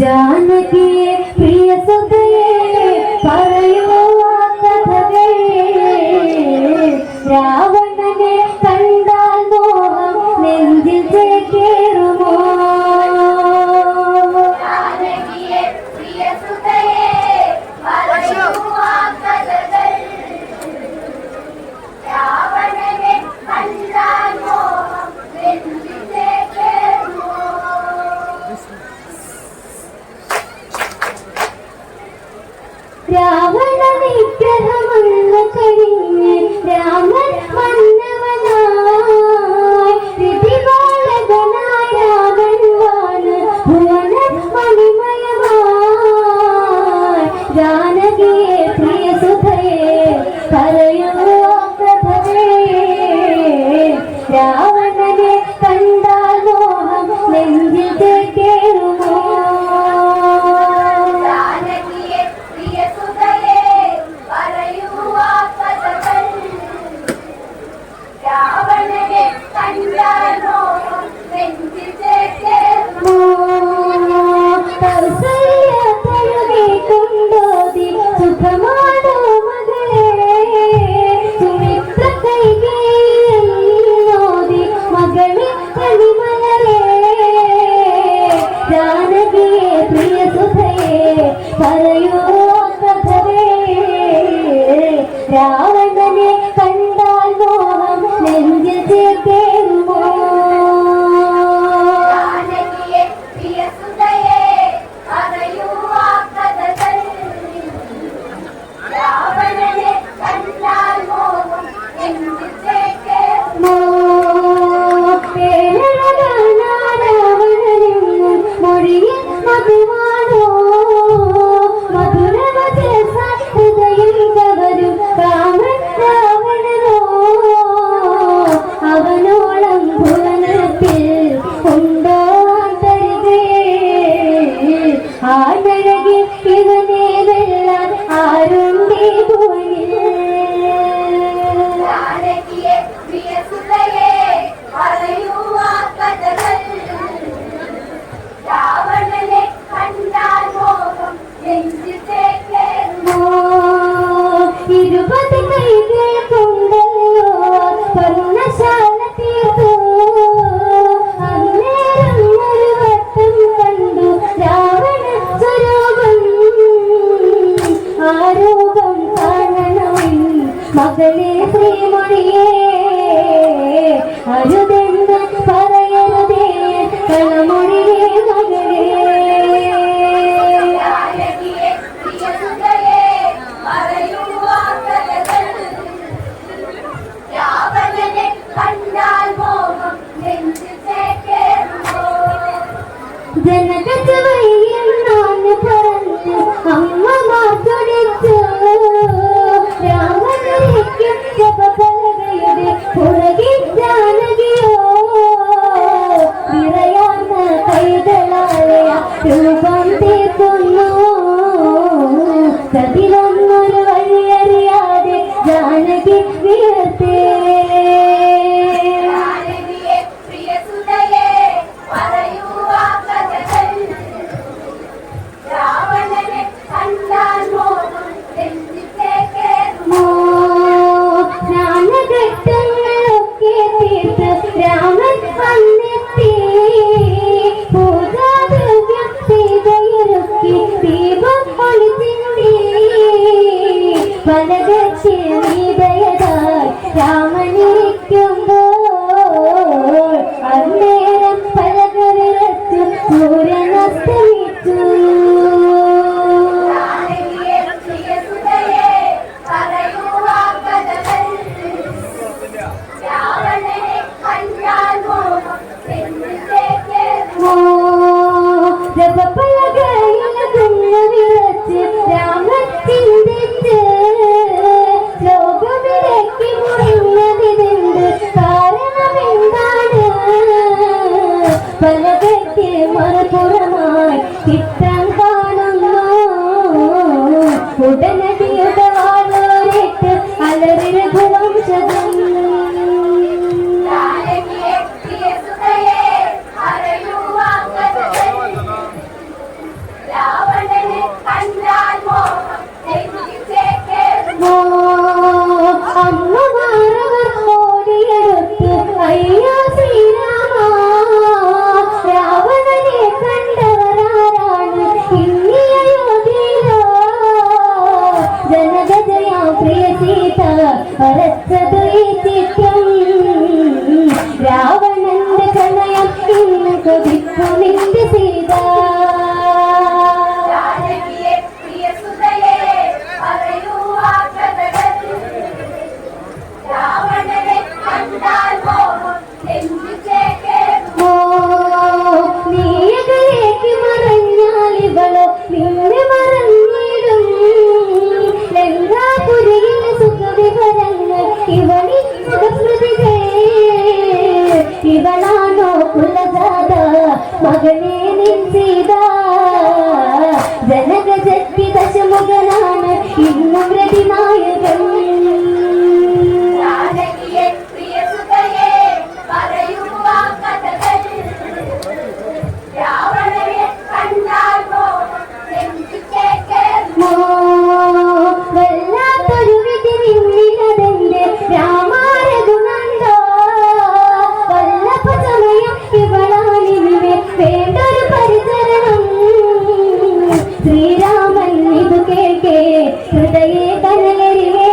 ജാനകിയെ പ്രിയ സുതയെ പറയൂ. രാവണ വിഗ്രഹമുള്ള കഴിഞ്ഞ് രാമൻ ജാനകിയെ പ്രിയ സുധയെ പറയൂ Te ชีวิต ചെയ്ത ജനകജത്തി ദശമുഖനാണ് ഇന്നും രതിനായകൻ ശ്രീരാമൻ ഇത് കേൾക്കേ ഹൃദയേ കനലരിവേ